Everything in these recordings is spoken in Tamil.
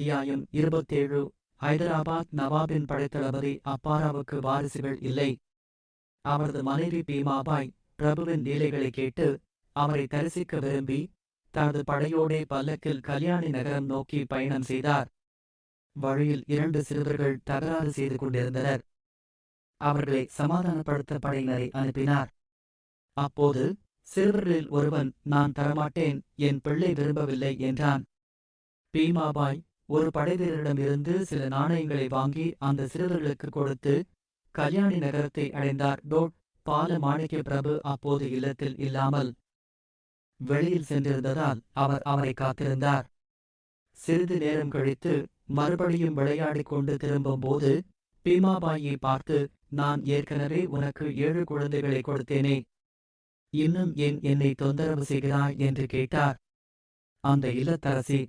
அத்தியாயம் இருபத்தேழு. ஹைதராபாத் நவாபின் படைத்தளபதி அப்பாராவுக்கு வாரிசுகள் இல்லை. அவரது மனைவி பீமாபாய் பிரபுவின் லீலைகளை கேட்டு அவரை தரிசிக்க விரும்பி தனது படையோடே பல்லக்கில் கல்யாணி நகரம் நோக்கி பயணம் செய்தார். வழியில் இரண்டு சிறுவர்கள் தகராறு செய்து கொண்டிருந்தனர். அவர்களை சமாதானப்படுத்த படையினரை அனுப்பினார். அப்போது சிறுவர்களில் ஒருவன் நான் தரமாட்டேன் என் பிள்ளை விரும்பவில்லை என்றான். பீமாபாய் ஒரு படைவீரரிடமிருந்து சில நாணயங்களை வாங்கி அந்த சிறுவர்களுக்கு கொடுத்து கல்யாணி நகரத்தை அடைந்தார். டோட் பால மாணிக்க பிரபு அப்போது இல்லத்தில் இல்லாமல் வெளியில் சென்றிருந்ததால் அவர் அவரை காத்திருந்தார். சிறிது நேரம் கழித்து மறுபடியும் விளையாடிக் கொண்டு திரும்பும் போது பீமாபாயை பார்த்து நான் ஏற்கனவே உனக்கு ஏழு குழந்தைகளை கொடுத்தேனே. இன்னும் ஏன் என்னை தொந்தரவு செய்கிறாய்? என்று கேட்டார். அந்த இல்லத்தரசி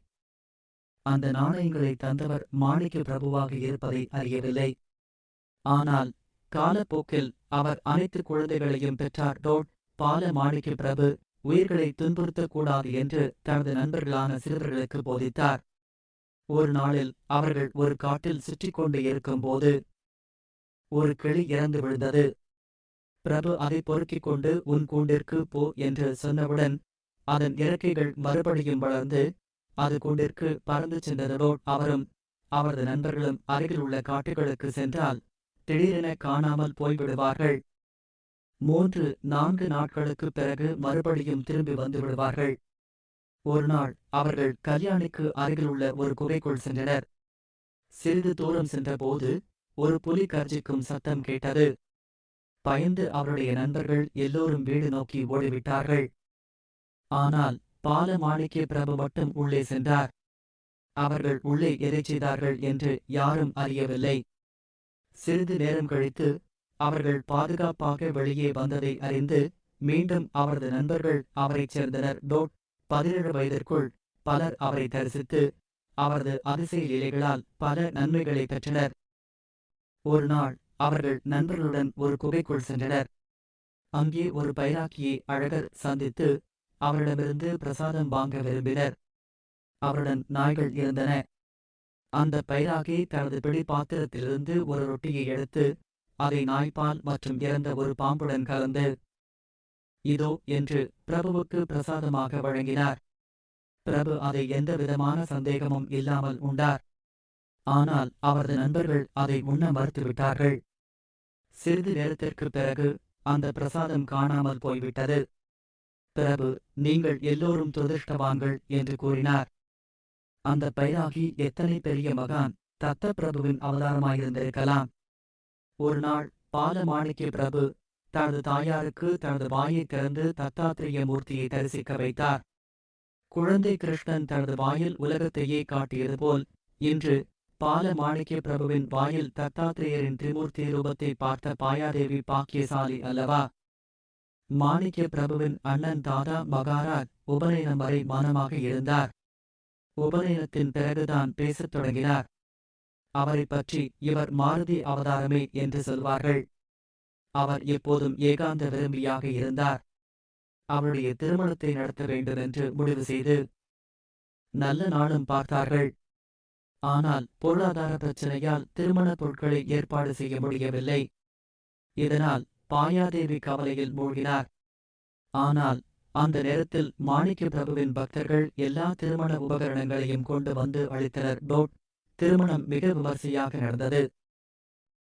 அந்த நாணயங்களை தந்தவர் மாணிக்க பிரபுவாக இருப்பதை அறியவில்லை. ஆனால் காலப்போக்கில் அவர் அனைத்து குழந்தைகளையும் பெற்றார். டோட் பால மாணிக்க பிரபு உயிர்களை துன்புறுத்தக்கூடாது என்று தனது நண்பர்களான சிறுவர்களுக்கு போதித்தார். ஒரு நாளில் அவர்கள் ஒரு காட்டில் சுற்றிக் கொண்டு இருக்கும்போது ஒரு கிளி இறந்து விழுந்தது. பிரபு அதை பொறுக்கிக் கொண்டு உன் கூண்டிற்கு போ என்று சொன்னவுடன் அதன் இறக்கைகள் மறுபடியும் வளர்ந்து அது கொண்டிற்கு பறந்து சென்றதோ அவரும் அவரது நண்பர்களும் அருகில் உள்ள காட்டுகளுக்கு சென்றால் திடீரென காணாமல் போய்விடுவார்கள். மூன்று நான்கு நாட்களுக்குப் பிறகு மறுபடியும் திரும்பி வந்து விடுவார்கள். ஒரு நாள் அவர்கள் கல்யாணிக்கு அருகிலுள்ள ஒரு குகைக்குள் சென்றனர். சிறிது தூரம் சென்றபோது ஒரு புலி கர்ஜிக்கும் சத்தம் கேட்டது. பயந்து அவருடைய நண்பர்கள் எல்லோரும் வீடு நோக்கி ஓடிவிட்டார்கள். ஆனால் பால மாணிக்க பிரபு மட்டும் உள்ளே சென்றார். அவர்கள் உள்ளே எதை செய்தார்கள் என்று யாரும் அறியவில்லை. சிறிது நேரம் கழித்து அவர்கள் பாதுகாப்பாக வெளியே வந்ததை அறிந்து மீண்டும் அவரது நண்பர்கள் அவரைச் சேர்ந்தனர். டோட் பதினேழு வயதிற்குள் பலர் அவரை தரிசித்து அவரது அதிசய இலைகளால் பல நன்மைகளை பெற்றனர். ஒரு நாள் அவர்கள் நண்பர்களுடன் ஒரு குகைக்குள் சென்றனர். அங்கே ஒரு பைராக்கியை அழகர் சந்தித்து அவரிடமிருந்து பிரசாதம் வாங்க விரும்பினர். அவருடன் நாய்கள் இருந்தன. அந்த பைராகி தனது பிடி பாத்திரத்திலிருந்து ஒரு ரொட்டியை எடுத்து அதை நாய்ப்பால் மற்றும் இறந்த ஒரு பாம்புடன் கலந்து இதோ என்று பிரபுவுக்கு பிரசாதமாக வழங்கினார். பிரபு அதை எந்த விதமான சந்தேகமும் இல்லாமல் உண்டார். ஆனால் அவரது நண்பர்கள் அதை உண்ண மறுத்துவிட்டார்கள். சிறிது நேரத்திற்குப் பிறகு அந்த பிரசாதம் காணாமல் போய்விட்டது. பிரபு நீங்கள் எல்லோரும் துரதிருஷ்டவான்கள் என்று கூறினார். அந்த பைராகி எத்தனை பெரிய மகான் தத்த பிரபுவின் அவதாரமாயிருந்திருக்கலாம். ஒரு நாள் பால மாணிக்க பிரபு தனது தாயாருக்கு தனது வாயை திறந்து தத்தாத்திரேய மூர்த்தியை தரிசிக்க வைத்தார். குழந்தை கிருஷ்ணன் தனது வாயில் உலகத்தையே காட்டியது போல் இன்று பால மாணிக்க பிரபுவின் வாயில் தத்தாத்திரேயரின் திரிமூர்த்தி ரூபத்தை பார்த்த பாயாதேவி பாக்கியசாலி அல்லவா? மாணிக்க பிரபுவின் அண்ணன் தாதா மகாராஜ் உபநயனம் வரை மானமாக இருந்தார். உபநயனத்தின் பிறகுதான் பேசத் தொடங்கினார். அவரைப் பற்றி இவர் மாருதி அவதாரமே என்று சொல்வார்கள். அவர் எப்போதும் ஏகாந்த விரும்பியாக இருந்தார். அவருடைய திருமணத்தை நடத்த வேண்டும் என்று முடிவு செய்து நல்ல நாளும் பார்த்தார்கள். ஆனால் பொருளாதார பிரச்சனையால் திருமண பொருட்களை ஏற்பாடு செய்ய முடியவில்லை. இதனால் பாயாதேவி கவலையில் மூழ்கினார். ஆனால் அந்த நேரத்தில் மாணிக்க பிரபுவின் பக்தர்கள் எல்லா திருமண உபகரணங்களையும் கொண்டு வந்து அளித்தனர். டோட் திருமணம் மிக விமர்சையாக நடந்தது.